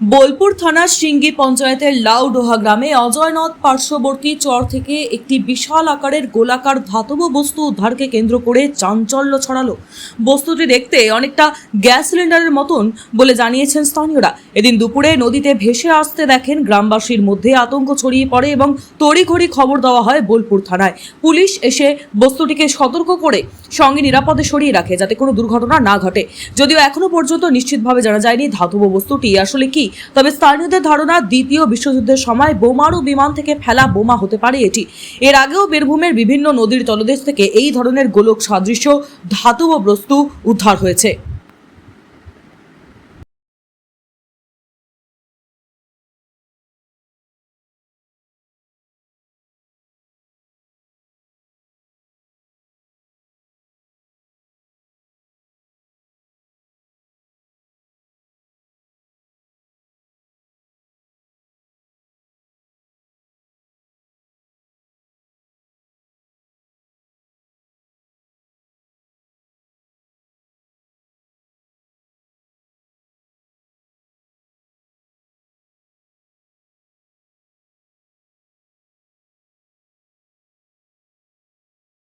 বোলপুর থানার সিঙ্গি পঞ্চায়েতের লাউডোহা গ্রামে অজয়নদ পার্শ্ববর্তী চর থেকে একটি বিশাল আকারের গোলাকার ধাতব বস্তু উদ্ধারকে কেন্দ্র করে চাঞ্চল্য ছড়ালো। বস্তুটি দেখতে অনেকটা গ্যাস সিলিন্ডারের মতন বলে জানিয়েছেন স্থানীয়রা। এদিন দুপুরে নদীতে ভেসে আসতে দেখেন গ্রামবাসীর মধ্যে আতঙ্ক ছড়িয়ে পড়ে এবং তড়িঘড়ি খবর দেওয়া হয় বোলপুর থানায়। পুলিশ এসে বস্তুটিকে সতর্ক করে সঙ্গে নিরাপদে সরিয়ে রাখে যাতে কোনো দুর্ঘটনা না ঘটে। যদিও এখনও পর্যন্ত নিশ্চিতভাবে জানা যায়নি ধাতব বস্তুটি আসলে কি। তবে স্থানীয়দের ধারণা দ্বিতীয় বিশ্বযুদ্ধের সময় বোমারু বিমান থেকে ফেলা বোমা হতে পারে এটি। এর আগেও বীরভূমের বিভিন্ন নদীর তলদেশ থেকে এই ধরনের গোলক সাদৃশ্য ধাতব বস্তু উদ্ধার হয়েছে।